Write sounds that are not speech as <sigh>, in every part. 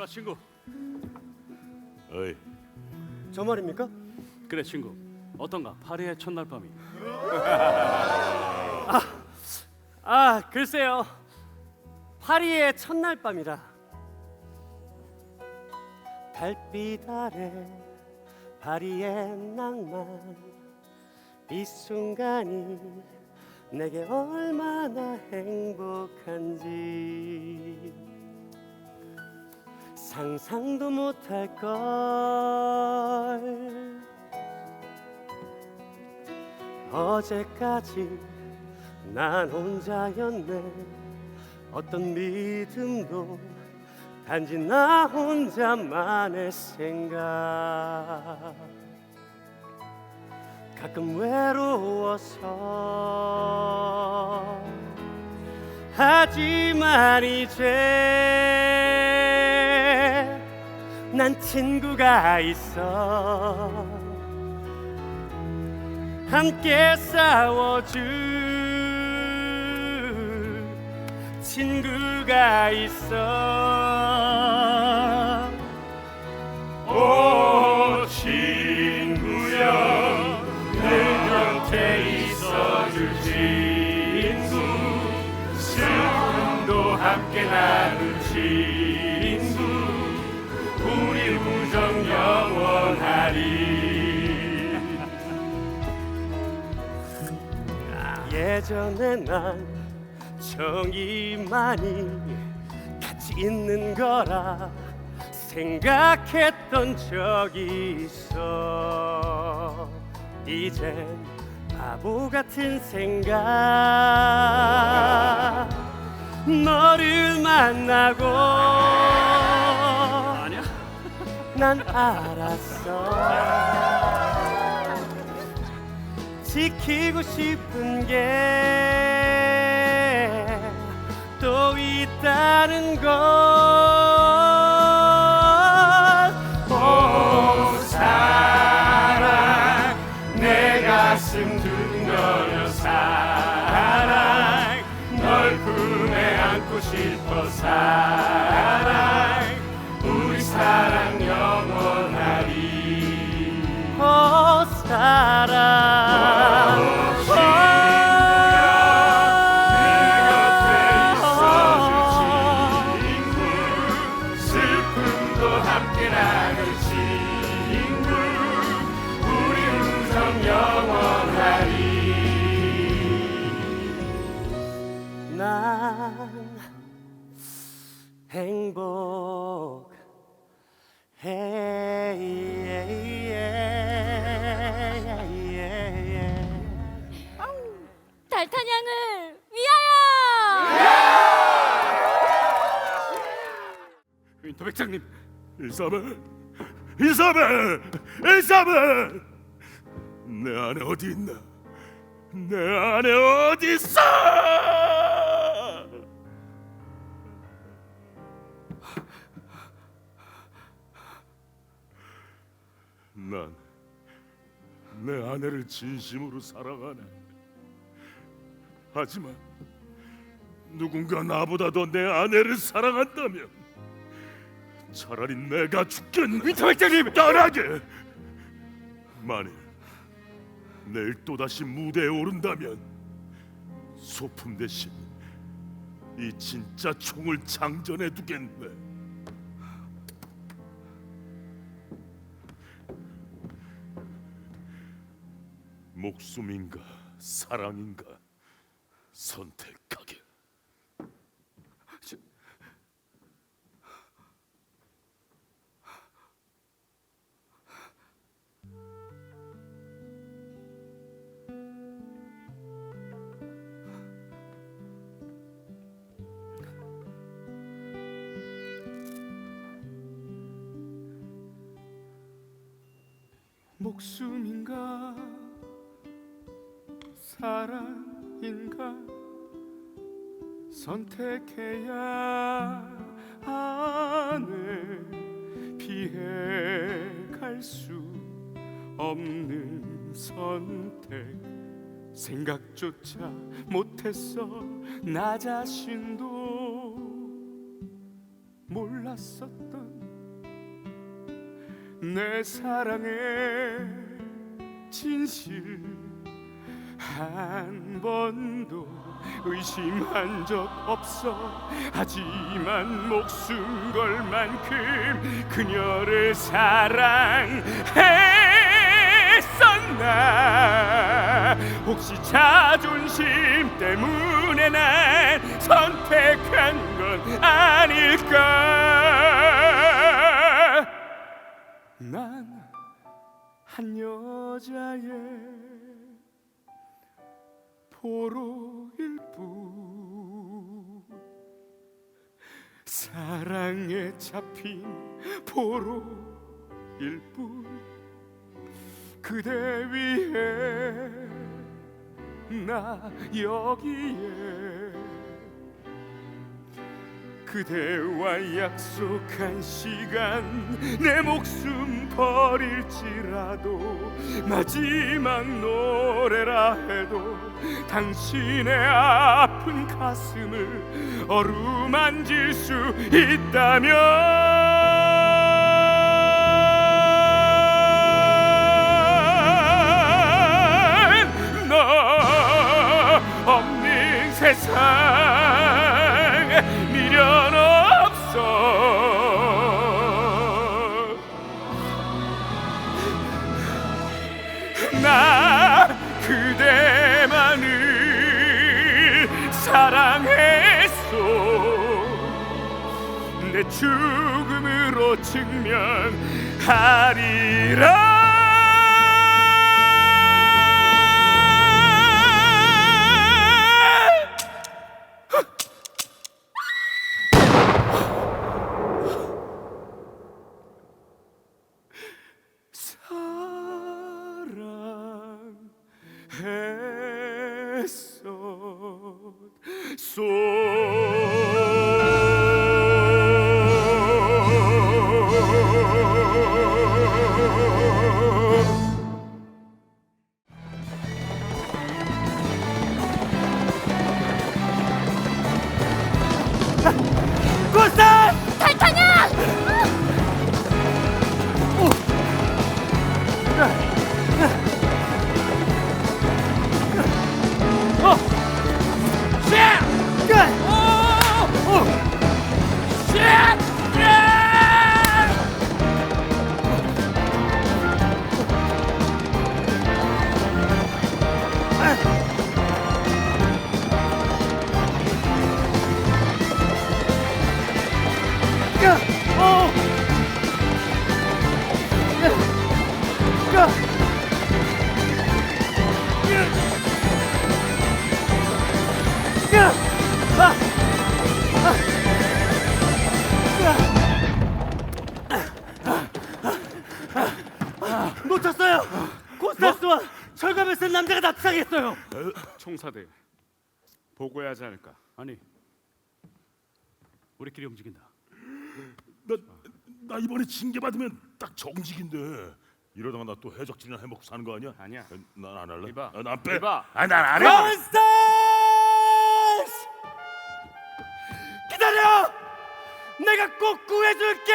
이봐 친구. 어이 저 말입니까? 그래 친구. 어떤가 파리의 첫날 밤이. <laughs> 아 글쎄요 파리의 첫날 밤이라 달빛 아래 파리의 낭만 이 순간이 내게 얼마나 행복한지 상상도 못할 걸. 어제까지 난 혼자였네. 어떤 믿음도 단지 나 혼자만의 생각. 가끔 외로워서. 하지만 이제 난 친구가 있어. 함께 싸워줄 친구가 있어. 오 친구여 내 곁에 있어줄 친구. 슬픔도 함께 나눌 친구 영원하리 예전에 난 정이만이 같이 있는 거라 생각했던 적이 있어 이젠 바보 같은 생각 너를 만나고? 난 알았어 지키고 싶은 게 또 있다는 걸. 난 행복해 달타냥을 위하여! 윈터 백장님. 일사벨, 일사벨, 일사벨. 내 안에 어디 있나? 내 안에 어디 있어? 난 내 아내를 진심으로 사랑하네. 하지만 누군가 나보다 더 내 아내를 사랑한다면 차라리 내가 죽겠네. 윈터 백장님 떠나게. 만일 내일 또 다시 무대에 오른다면 소품 대신 이 진짜 총을 장전해 두겠네. 목숨인가 사랑인가 선택하게. 목숨인가 사랑인가? 선택해야 하네 피해갈 수 없는 선택. 생각조차 못했어. 나 자신도 몰랐었던 내 사랑의 진실 한 번도 의심한 적 없어. 하지만 목숨 걸 만큼 그녀를 사랑했었나. 혹시 자존심 때문에 난 선택한 건 아닐까? 난 한 여자의 포로일 뿐. 사랑에 잡힌 포로일 뿐. 그대 위해 나 여기에 그대와 약속한 시간 내 목숨 버릴지라도 마지막 노래라 해도 당신의 아픈 가슴을 어루만질 수 있다면 내 죽음으로 증명하리라. 사랑했어 놓쳤어요. 코스타스와 철갑을 쓴 남자가 납치당했어요. 총사대 보고해야 하지 않을까 아니, 우리끼리 움직인다. 나, 나 이번에 징계 받으면 딱 정직인데 이러다가 나 또 해적질이나 해먹고 사는 거 아니야? 아니야. 난 안 할래. 이봐. 아, 난 빼. 이봐. 아, 난안 해. 콘스탄스! 기다려! 내가 꼭 구해줄게!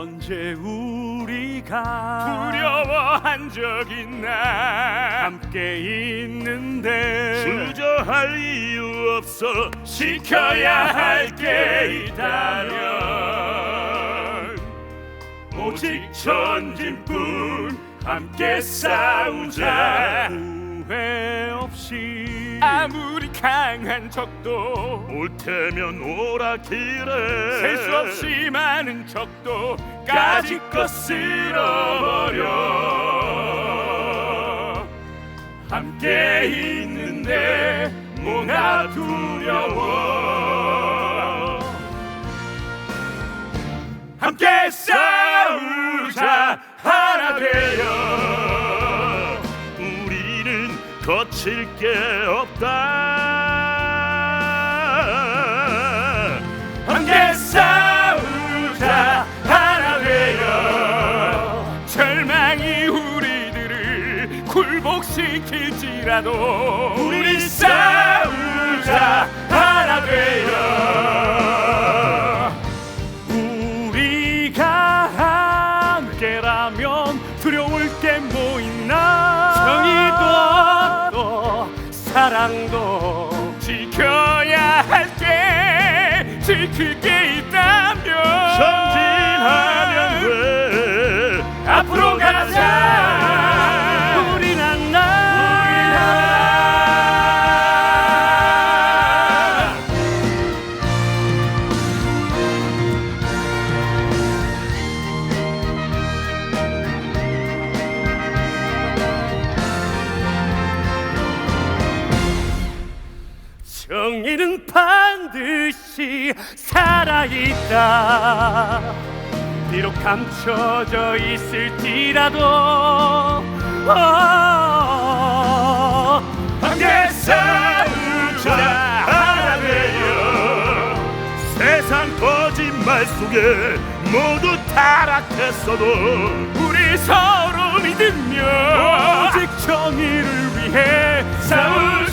언제 우리가 두려워한 적 있나? 함께 있는데 주저할 이유 없어 지켜야 할 게 있다면 오직 전진뿐 함께 싸우자. 후회 없이 아무리 강한 적도 올 테면 오라 기래 셀수 없이 많은 적도 까짓것 쓸어버려. 함께 있는데 뭐가 두려워. 함께 싸우자 하나 되어 거칠 게 없다. 함께 싸우자 하나 되어. 절망이 우리들을 굴복시킬지라도 우리 사랑도 지켜야 할게 지킬 게 살아있다. 비록 감춰져 있을지라도 어, 함께 싸우자 하나 되어 세상 거짓말 속에 모두 타락했어도 우리 서로 믿으며 오직 정의를 위해 싸우